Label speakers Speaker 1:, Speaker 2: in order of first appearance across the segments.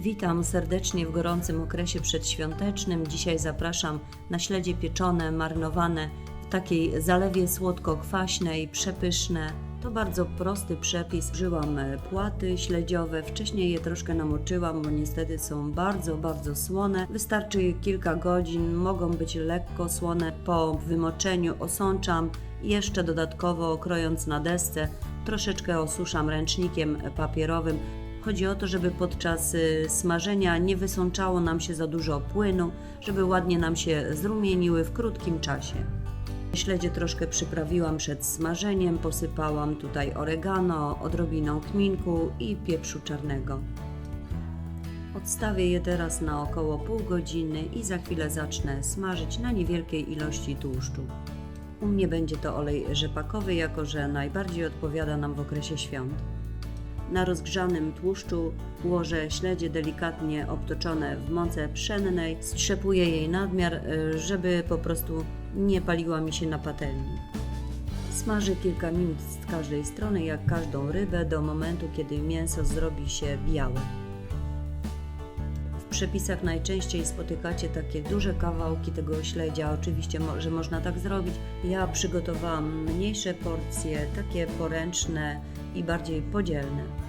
Speaker 1: Witam serdecznie w gorącym okresie przedświątecznym. Dzisiaj zapraszam na śledzie pieczone, marynowane w takiej zalewie słodko-kwaśnej, przepyszne. To bardzo prosty przepis. Użyłam e, płaty śledziowe, wcześniej je troszkę namoczyłam, bo niestety są bardzo, bardzo słone. Wystarczy kilka godzin, mogą być lekko słone. Po wymoczeniu osączam jeszcze dodatkowo krojąc na desce troszeczkę osuszam ręcznikiem papierowym. Chodzi o to, żeby podczas y, smażenia nie wysączało nam się za dużo płynu, żeby ładnie nam się zrumieniły w krótkim czasie. Śledzie troszkę przyprawiłam przed smażeniem, posypałam tutaj oregano, odrobiną kminku i pieprzu czarnego. Odstawię je teraz na około pół godziny i za chwilę zacznę smażyć na niewielkiej ilości tłuszczu. U mnie będzie to olej rzepakowy, jako że najbardziej odpowiada nam w okresie świąt. Na rozgrzanym tłuszczu ułożę śledzie delikatnie obtoczone w mące pszennej, strzepuję jej nadmiar, y, żeby po prostu nie paliła mi się na patelni. Smażę kilka minut z każdej strony, jak każdą rybę, do momentu, kiedy mięso zrobi się białe. W przepisach najczęściej spotykacie takie duże kawałki tego śledzia. Oczywiście, że można tak zrobić. Ja przygotowałam mniejsze porcje, takie poręczne i bardziej podzielne.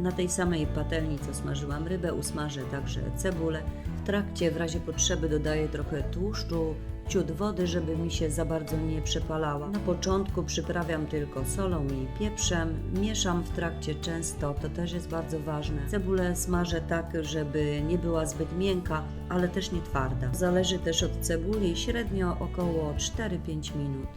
Speaker 1: Na tej samej patelni, co smażyłam rybę, usmażę także cebulę. W trakcie, w razie potrzeby, dodaję trochę tłuszczu, ciut wody, żeby mi się za bardzo nie przepalała. Na początku przyprawiam tylko solą i pieprzem, mieszam w trakcie często, to też jest bardzo ważne. Cebulę smażę tak, żeby nie była zbyt miękka, ale też nie twarda. Zależy też od cebuli, średnio około 4-5 minut.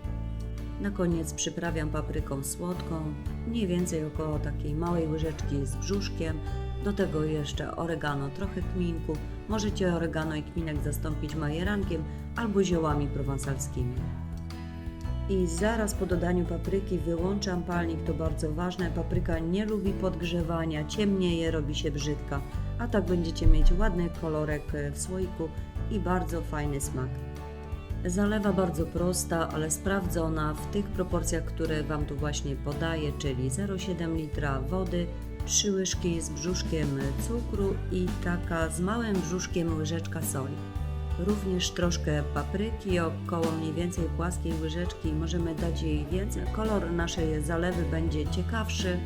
Speaker 1: Na koniec przyprawiam papryką słodką, mniej więcej około takiej małej łyżeczki z brzuszkiem. Do tego jeszcze oregano, trochę kminku. Możecie oregano i kminek zastąpić majerankiem albo ziołami prowansalskimi. I zaraz po dodaniu papryki wyłączam palnik, to bardzo ważne. Papryka nie lubi podgrzewania, ciemnieje, robi się brzydka, a tak będziecie mieć ładny kolorek w słoiku i bardzo fajny smak. Zalewa bardzo prosta, ale sprawdzona w tych proporcjach, które Wam tu właśnie podaję, czyli 0,7 litra wody, 3 łyżki z brzuszkiem cukru i taka z małym brzuszkiem łyżeczka soli. Również troszkę papryki, około mniej więcej płaskiej łyżeczki, możemy dać jej więcej. Kolor naszej zalewy będzie ciekawszy,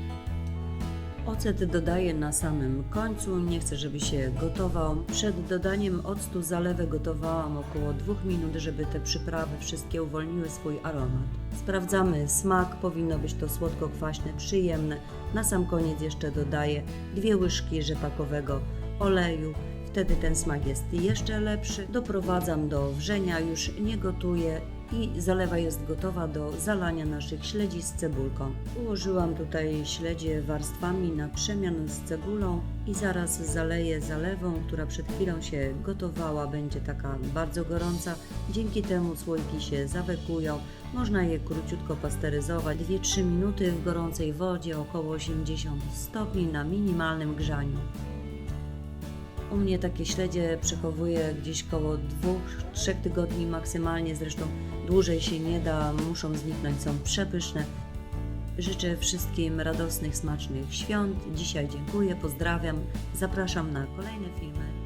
Speaker 1: Ocet dodaję na samym końcu, nie chcę, żeby się gotował. Przed dodaniem octu zalewę gotowałam około 2 minut, żeby te przyprawy wszystkie uwolniły swój aromat. Sprawdzamy smak, powinno być to słodko-kwaśne, przyjemne. Na sam koniec jeszcze dodaję dwie łyżki rzepakowego oleju. Wtedy ten smak jest jeszcze lepszy. Doprowadzam do wrzenia, już nie gotuję i zalewa jest gotowa do zalania naszych śledzi z cebulką. Ułożyłam tutaj śledzie warstwami na przemian z cebulą i zaraz zaleję zalewą, która przed chwilą się gotowała, będzie taka bardzo gorąca. Dzięki temu słoiki się zawekują. Można je króciutko pasteryzować 2-3 minuty w gorącej wodzie około 80 stopni na minimalnym grzaniu. U mnie takie śledzie przechowuję gdzieś koło 2-3 tygodni maksymalnie, zresztą dłużej się nie da, muszą zniknąć, są przepyszne. Życzę wszystkim radosnych, smacznych świąt. Dzisiaj dziękuję, pozdrawiam, zapraszam na kolejne filmy.